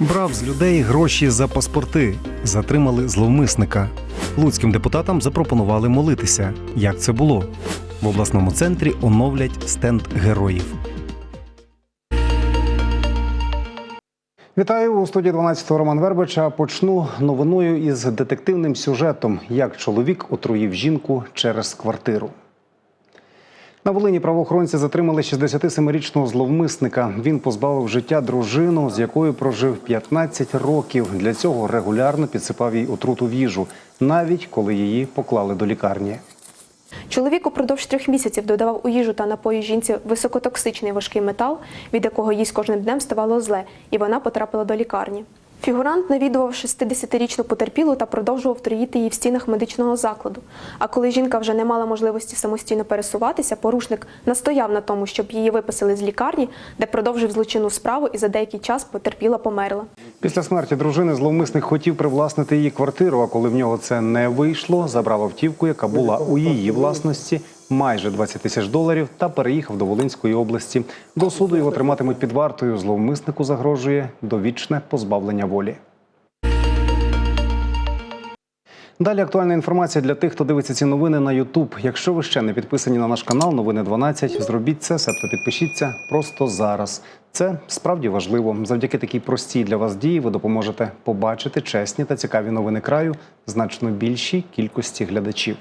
Брав з людей гроші за паспорти, затримали зловмисника. Луцьким депутатам запропонували молитися. Як це було? В обласному центрі оновлять стенд героїв. Вітаю у студії 12 Роман Вербича. Почну новиною із детективним сюжетом, як чоловік отруїв жінку через квартиру. На Волині правоохоронці затримали 67-річного зловмисника. Він позбавив життя дружину, з якою прожив 15 років. Для цього регулярно підсипав їй отруту в їжу, навіть коли її поклали до лікарні. Чоловік упродовж трьох місяців додавав у їжу та напої жінці високотоксичний важкий метал, від якого їй кожним днем ставало зле, і вона потрапила до лікарні. Фігурант навідував 60-річну потерпілу та продовжував троїти її в стінах медичного закладу. А коли жінка вже не мала можливості самостійно пересуватися, порушник настояв на тому, щоб її виписали з лікарні, де продовжив злочинну справу і за деякий час потерпіла померла. Після смерті дружини зловмисник хотів привласнити її квартиру. А коли в нього це не вийшло, забрав автівку, яка була у її власності. Майже 20 тисяч доларів та переїхав до Волинської області. До суду його триматимуть під вартою. Зловмиснику загрожує довічне позбавлення волі. Далі актуальна інформація для тих, хто дивиться ці новини на YouTube. Якщо ви ще не підписані на наш канал, новини 12, зробіть це, себто підпишіться просто зараз. Це справді важливо. Завдяки такій простій для вас дії ви допоможете побачити чесні та цікаві новини краю значно більшій кількості глядачів.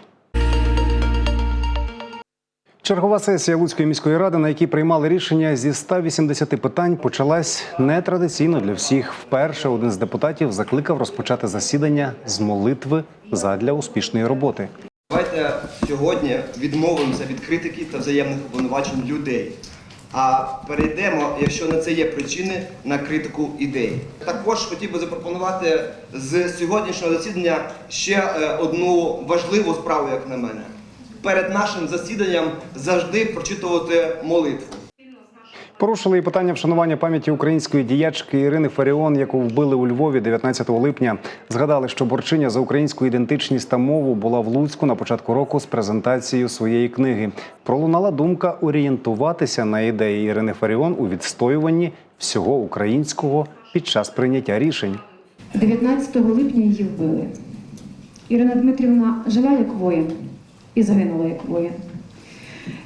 Чергова сесія Луцької міської ради, на якій приймали рішення зі 180 питань, почалась нетрадиційно для всіх. Вперше один з депутатів закликав розпочати засідання з молитви задля успішної роботи. Давайте сьогодні відмовимося від критики та взаємних обвинувачень людей. А перейдемо, якщо на це є причини, на критику ідей. Також хотів би запропонувати з сьогоднішнього засідання ще е, одну важливу справу, як на мене. Перед нашим засіданням завжди прочитувати молитву. Порушили і питання вшанування пам'яті української діячки Ірини Фаріон, яку вбили у Львові 19 липня. Згадали, що борчиня за українську ідентичність та мову була в Луцьку на початку року з презентацією своєї книги. Пролунала думка орієнтуватися на ідеї Ірини Фаріон у відстоюванні всього українського під час прийняття рішень. 19 липня її вбили. Ірина Дмитрівна жила як воїн і загинула як воїн.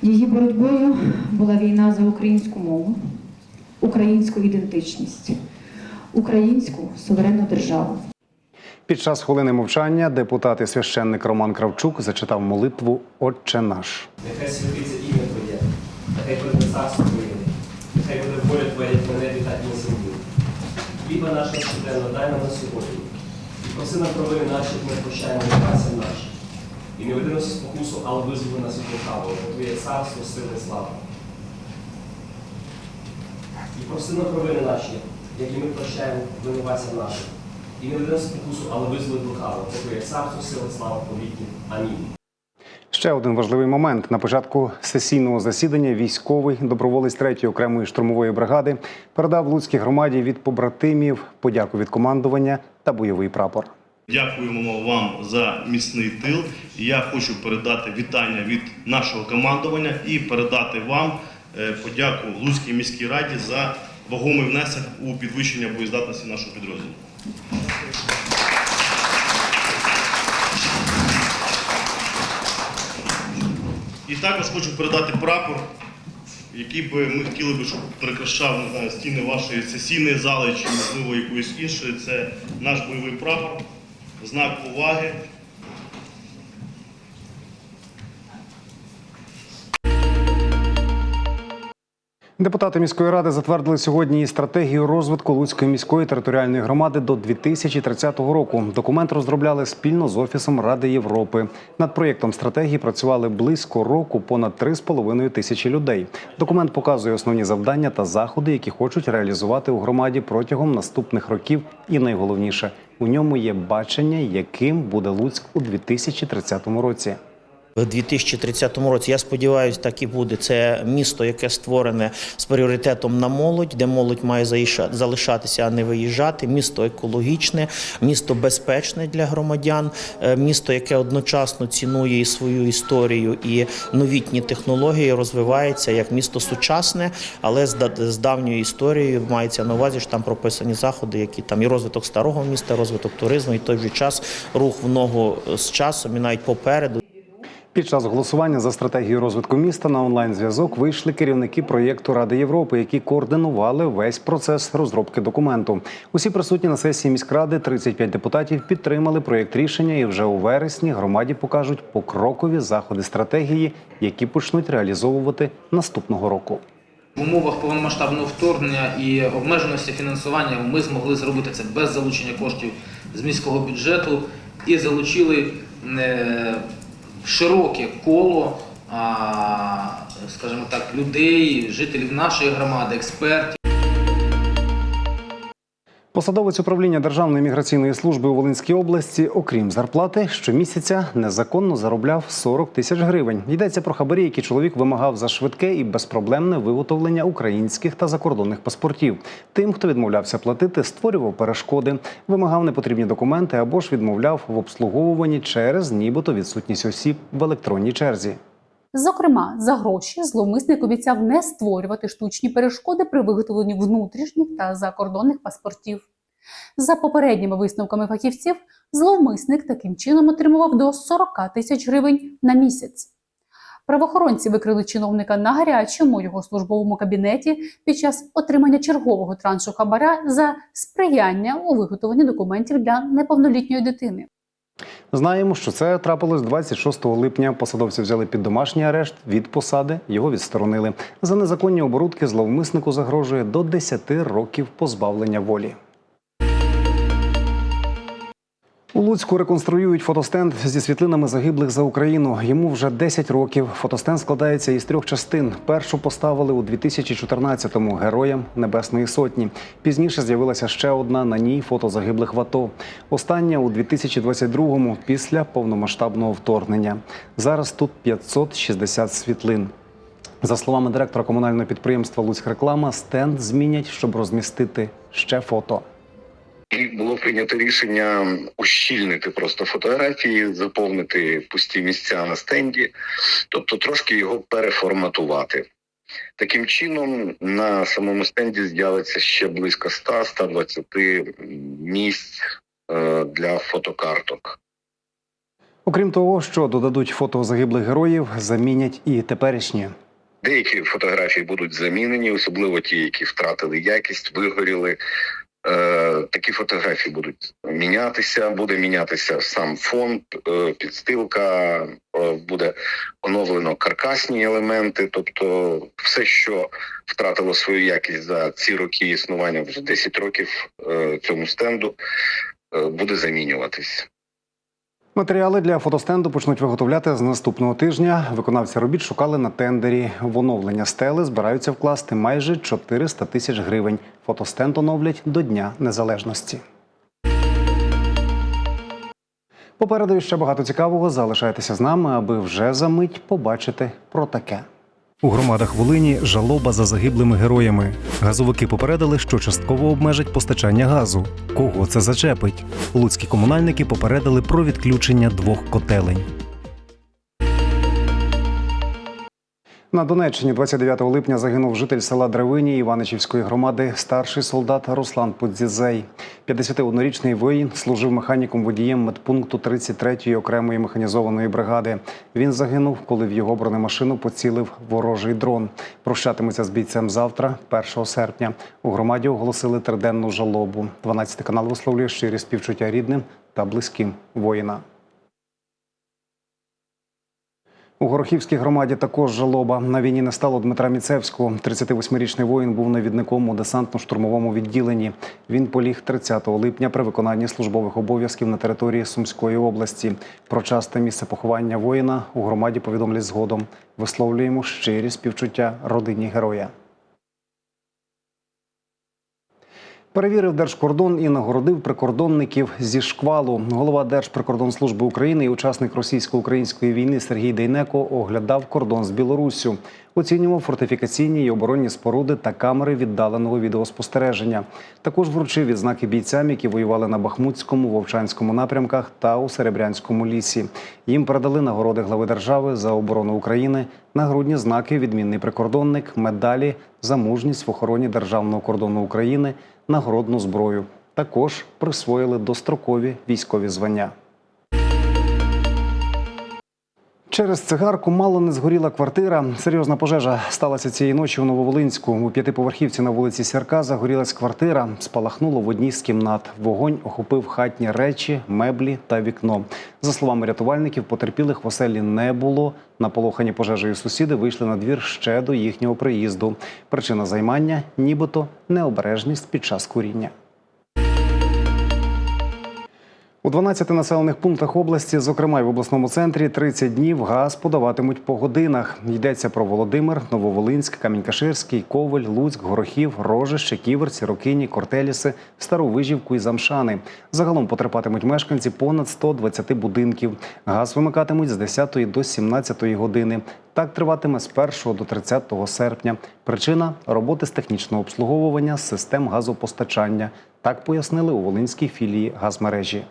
Її боротьбою була війна за українську мову, українську ідентичність, українську суверенну державу. Під час хвилини мовчання депутат і священник Роман Кравчук зачитав молитву Отче наш. Нехай святиться ім'я Твоє, нехай прийде царство Твоє, нехай буде воля Твоя як на небі, так і на землі. Хліба нашого щоденно дай нам на сьогодні. І проси нам провини наші, як ми прощаємо винуватцям нашим. І не веди нас спокусу, але визволи нас від лукавого, бо Твоє царство, сила і слава. І проси нам провини наші, як і ми прощаємо винуватцям нашим. І не веди нас спокусу, але визволи лукавого, бо Твоє царство, сила і слава повіки. Амінь. Ще один важливий момент на початку сесійного засідання. Військовий доброволець 3-ї окремої штурмової бригади передав Луцькій громаді від побратимів подяку від командування та бойовий прапор. Дякуємо вам за міцний тил. Я хочу передати вітання від нашого командування і передати вам е, подяку Луцькій міській раді за вагомий внесок у підвищення боєздатності нашого підрозділу. І також хочу передати прапор, який би ми хотіли би, щоб прикрашав стіни вашої сесійної зали чи, можливо, якоїсь іншої. Це наш бойовий прапор, знак поваги. Депутати міської ради затвердили сьогодні і стратегію розвитку Луцької міської територіальної громади до 2030 року. Документ розробляли спільно з офісом Ради Європи. Над проєктом стратегії працювали близько року понад 3,5 тисячі людей. Документ показує основні завдання та заходи, які хочуть реалізувати у громаді протягом наступних років. І найголовніше у ньому є бачення, яким буде Луцьк у 2030 році. У 2030 році я сподіваюся, так і буде. Це місто, яке створене з пріоритетом на молодь, де молодь має залишатися, а не виїжджати. Місто екологічне, місто безпечне для громадян, е, місто, яке одночасно цінує і свою історію і новітні технології, розвивається як місто сучасне, але з, давньою історією мається на увазі, що там прописані заходи, які там і розвиток старого міста, розвиток туризму, і той же час рух в ногу з часом і навіть попереду. Під час голосування за стратегію розвитку міста на онлайн-зв'язок вийшли керівники проєкту Ради Європи, які координували весь процес розробки документу. Усі присутні на сесії міськради, 35 депутатів, підтримали проєкт рішення, і вже у вересні громаді покажуть покрокові заходи стратегії, які почнуть реалізовувати наступного року. В умовах повномасштабного вторгнення і обмеженості фінансування ми змогли зробити це без залучення коштів з міського бюджету і залучили е, широке коло, скажімо так, людей, жителів нашої громади, експертів. Посадовець управління Державної міграційної служби у Волинській області, окрім зарплати, щомісяця незаконно заробляв 40 тисяч гривень. Йдеться про хабарі, які чоловік вимагав за швидке і безпроблемне виготовлення українських та закордонних паспортів. Тим, хто відмовлявся платити, створював перешкоди, вимагав непотрібні документи або ж відмовляв в обслуговуванні через нібито відсутність осіб в електронній черзі. Зокрема, за гроші зловмисник обіцяв не створювати штучні перешкоди при виготовленні внутрішніх та закордонних паспортів. За попередніми висновками фахівців, зловмисник таким чином отримував до 40 тисяч гривень на місяць. Правоохоронці викрили чиновника на гарячому його службовому кабінеті під час отримання чергового траншу хабаря за сприяння у виготовленні документів для неповнолітньої дитини. Знаємо, що це трапилось 26 липня. Посадовці взяли під домашній арешт від посади, його відсторонили. За незаконні оборудки зловмиснику загрожує до 10 років позбавлення волі. У Луцьку реконструюють фотостенд зі світлинами загиблих за Україну. Йому вже 10 років. Фотостенд складається із трьох частин. Першу поставили у 2014-му героям Небесної Сотні. Пізніше з'явилася ще одна. На ній фото загиблих в АТО. Остання у 2022-му після повномасштабного вторгнення. Зараз тут 560 світлин. За словами директора комунального підприємства Луцьк-реклама, стенд змінять, щоб розмістити ще фото. І було прийнято рішення ущільнити просто фотографії, заповнити пусті місця на стенді, тобто трошки його переформатувати. Таким чином, на самому стенді з'явиться ще близько 100-120 місць е, для фотокарток. Окрім того, що додадуть фото загиблих героїв, замінять і теперішні. Деякі фотографії будуть замінені, особливо ті, які втратили якість, вигоріли. Е, такі фотографії будуть мінятися, буде мінятися сам фон, е, підстилка, е, буде оновлено каркасні елементи, тобто все, що втратило свою якість за ці роки існування, вже 10 років е, цьому стенду, е, буде замінюватись. Матеріали для фотостенду почнуть виготовляти з наступного тижня. Виконавці робіт шукали на тендері. В оновлення стели збираються вкласти майже 400 тисяч гривень. Фотостенд оновлять до Дня Незалежності. Попереду ще багато цікавого. Залишайтеся з нами, аби вже за мить побачити про таке. У громадах Волині жалоба за загиблими героями. Газовики попередили, що частково обмежать постачання газу. Кого це зачепить? Луцькі комунальники попередили про відключення двох котелень. На Донеччині 29 липня загинув житель села Древині Іваничівської громади, старший солдат Руслан Подзізей. 51-річний воїн служив механіком водієм медпункту 33-ї окремої механізованої бригади. Він загинув, коли в його бронемашину поцілив ворожий дрон. Прощатимуться з бійцем завтра, 1 серпня. У громаді оголосили триденну жалобу. 12 канал висловлює щирі співчуття рідним та близьким воїна. У Горохівській громаді також жалоба. На війні не стало Дмитра Міцевського. 38-річний воїн був навідником у десантно-штурмовому відділенні. Він поліг 30 липня при виконанні службових обов'язків на території Сумської області. Про час та місце поховання воїна у громаді повідомлять згодом. Висловлюємо щирі співчуття родині героя. Перевірив держкордон і нагородив прикордонників зі шквалу. Голова Держприкордонслужби України і учасник російсько-української війни Сергій Дейнеко оглядав кордон з Білоруссю. Оцінював фортифікаційні і оборонні споруди та камери віддаленого відеоспостереження. Також вручив відзнаки бійцям, які воювали на Бахмутському, Вовчанському напрямках та у Серебрянському лісі. Їм передали нагороди глави держави за оборону України, нагрудні знаки відмінний прикордонник, медалі за мужність в охороні державного кордону України, нагородну зброю. Також присвоїли дострокові військові звання. Через цигарку мало не згоріла квартира. Серйозна пожежа сталася цієї ночі у Нововолинську. У п'ятиповерхівці на вулиці Сірка загорілась квартира. Спалахнуло в одній з кімнат. Вогонь охопив хатні речі, меблі та вікно. За словами рятувальників, потерпілих в оселі не було. Наполохані пожежею сусіди вийшли на двір ще до їхнього приїзду. Причина займання нібито необережність під час куріння. У 12 населених пунктах області, зокрема й в обласному центрі, 30 днів газ подаватимуть по годинах. Йдеться про Володимир, Нововолинськ, Камінь-Каширський, Ковель, Луцьк, Горохів, Рожище, Ківерці, Рокині, Кортеліси, Стару Вижівку і Замшани. Загалом потерпатимуть мешканці понад 120 будинків. Газ вимикатимуть з 10 до 17 години. Так триватиме з 1 до 30 серпня. Причина роботи з технічного обслуговування систем газопостачання. Так пояснили у Волинській філії газмережі.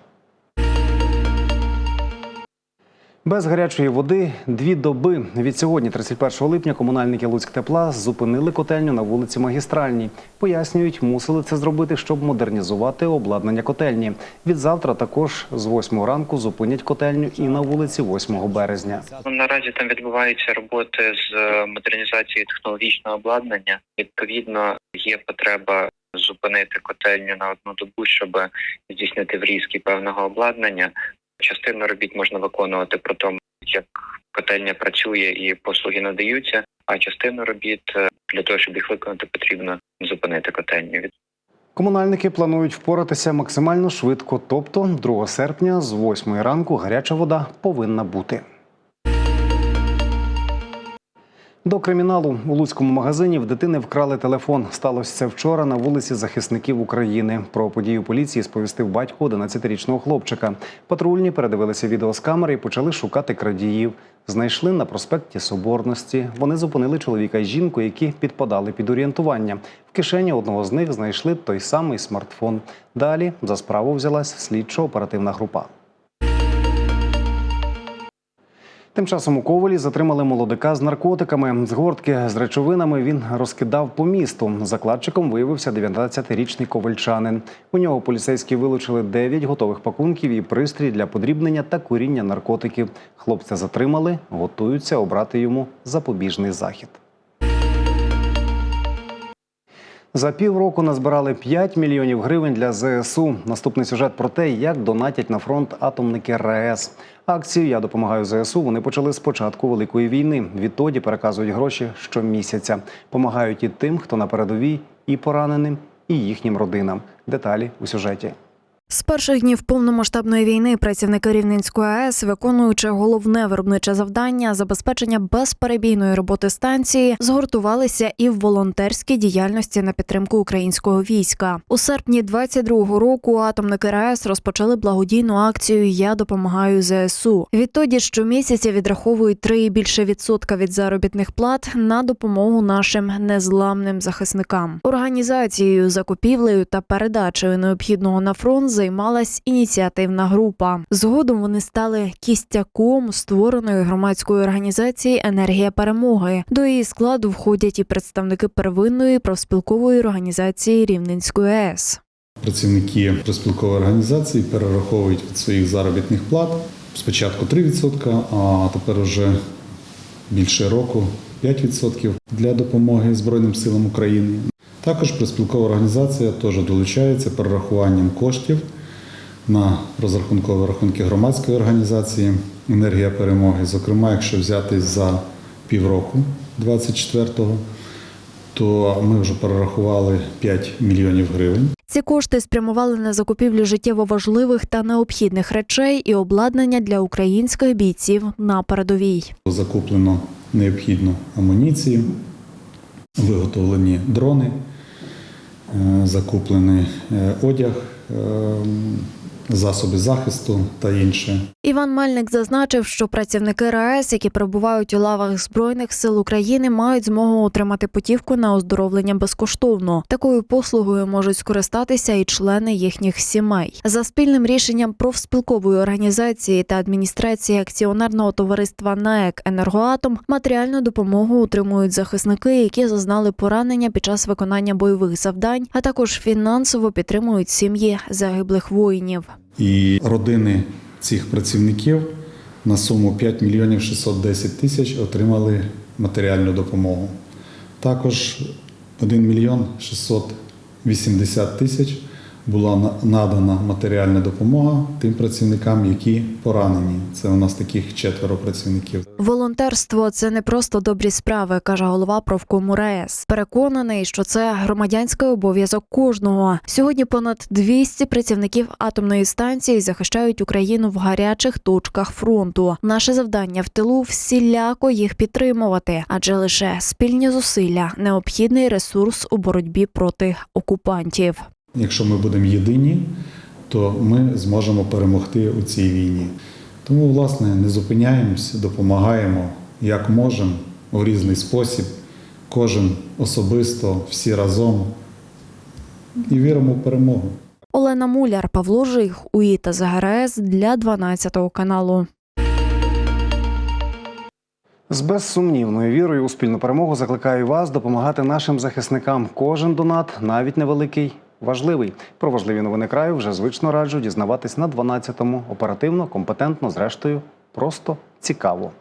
Без гарячої води дві доби. Від сьогодні, 31 липня, комунальники Луцьктепла зупинили котельню на вулиці Магістральній. Пояснюють, мусили це зробити, щоб модернізувати обладнання котельні. Від завтра також з 8 ранку зупинять котельню і на вулиці 8 березня. Наразі там відбуваються роботи з е, модернізації технологічного обладнання. Відповідно, є потреба зупинити котельню на одну добу, щоб здійснити врізки певного обладнання. Частину робіт можна виконувати про тому, як котельня працює і послуги надаються. А частину робіт е, для того, щоб їх виконати, потрібно зупинити котельню. Комунальники планують впоратися максимально швидко, тобто 2 серпня з 8 ранку гаряча вода повинна бути. До криміналу у Луцькому магазині в дитини вкрали телефон. Сталося це вчора на вулиці захисників України. Про подію поліції сповістив батько 11-річного хлопчика. Патрульні передивилися відео з камери і почали шукати крадіїв. Знайшли на проспекті Соборності. Вони зупинили чоловіка і жінку, які підпадали під орієнтування. В кишені одного з них знайшли той самий смартфон. Далі за справу взялась слідчо-оперативна група. Тим часом у Ковалі затримали молодика з наркотиками. З гортки з речовинами він розкидав по місту. Закладчиком виявився 19-річний ковальчанин. У нього поліцейські вилучили 9 готових пакунків і пристрій для подрібнення та куріння наркотиків. Хлопця затримали, готуються обрати йому запобіжний захід. За півроку назбирали 5 мільйонів гривень для ЗСУ. Наступний сюжет про те, як донатять на фронт атомники РАЕС. Акцію Я допомагаю ЗСУ. Вони почали з початку великої війни. Відтоді переказують гроші щомісяця. Помагають і тим, хто на передовій, і пораненим, і їхнім родинам. Деталі у сюжеті. З перших днів повномасштабної війни працівники Рівненської АЕС, виконуючи головне виробниче завдання забезпечення безперебійної роботи станції, згуртувалися і в волонтерській діяльності на підтримку українського війська. У серпні 22-го року атомники РАЕС розпочали благодійну акцію Я допомагаю ЗСУ. Відтоді щомісяця відраховують 3 і більше відсотка від заробітних плат на допомогу нашим незламним захисникам. Організацією, закупівлею та передачею необхідного на фронт займалась ініціативна група. Згодом вони стали кістяком створеної громадської організації Енергія перемоги. До її складу входять і представники первинної профспілкової організації Рівненської АЕС. Працівники профспілкової організації перераховують від своїх заробітних плат спочатку 3%, а тепер уже більше року 5% для допомоги Збройним силам України. Також профспілкова організація теж долучається перерахуванням коштів на розрахункові рахунки громадської організації Енергія перемоги. Зокрема, якщо взяти за півроку 24-го, то ми вже перерахували 5 мільйонів гривень. Ці кошти спрямували на закупівлю життєво важливих та необхідних речей і обладнання для українських бійців на передовій. Е, закуплений е, одяг, е, засоби захисту та інше. Іван Мельник зазначив, що працівники РАЕС, які перебувають у лавах збройних сил України, мають змогу отримати путівку на оздоровлення безкоштовно. Такою послугою можуть скористатися і члени їхніх сімей. За спільним рішенням профспілкової організації та адміністрації акціонерного товариства НАЕК Енергоатом матеріальну допомогу отримують захисники, які зазнали поранення під час виконання бойових завдань, а також фінансово підтримують сім'ї загиблих воїнів. І родини цих працівників на суму 5 мільйонів 610 тисяч отримали матеріальну допомогу. Також 1 мільйон 680 тисяч була на- надана матеріальна допомога тим працівникам, які поранені. Це у нас таких четверо працівників. Волонтерство це не просто добрі справи, каже голова профкому РаЕС. Переконаний, що це громадянський обов'язок кожного. Сьогодні понад 200 працівників атомної станції захищають Україну в гарячих точках фронту. Наше завдання в тилу всіляко їх підтримувати, адже лише спільні зусилля необхідний ресурс у боротьбі проти окупантів. Якщо ми будемо єдині, то ми зможемо перемогти у цій війні. Тому, власне, не зупиняємось, допомагаємо як можемо у різний спосіб, кожен особисто, всі разом і віримо в перемогу. Олена Муляр, Павло Жих, УІТА ЗГРС для 12 каналу. З безсумнівною вірою у спільну перемогу закликаю вас допомагати нашим захисникам. Кожен донат, навіть невеликий, важливий. Про важливі новини краю вже звично раджу дізнаватись на 12-му. Оперативно, компетентно, зрештою, просто цікаво.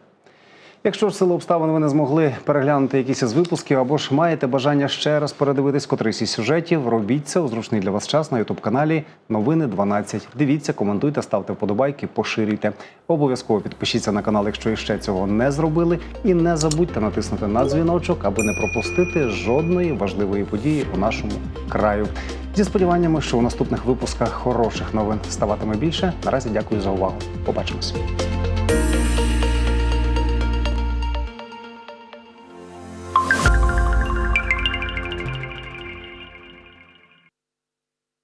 Якщо ж сили обставин ви не змогли переглянути якісь із випусків або ж маєте бажання ще раз передивитись котрийсь із сюжетів, робіть це у зручний для вас час на ютуб каналі Новини 12. Дивіться, коментуйте, ставте вподобайки, поширюйте. Обов'язково підпишіться на канал, якщо іще цього не зробили, і не забудьте натиснути на дзвіночок, аби не пропустити жодної важливої події у нашому краю. Зі сподіваннями, що у наступних випусках хороших новин ставатиме більше. Наразі дякую за увагу. Побачимось.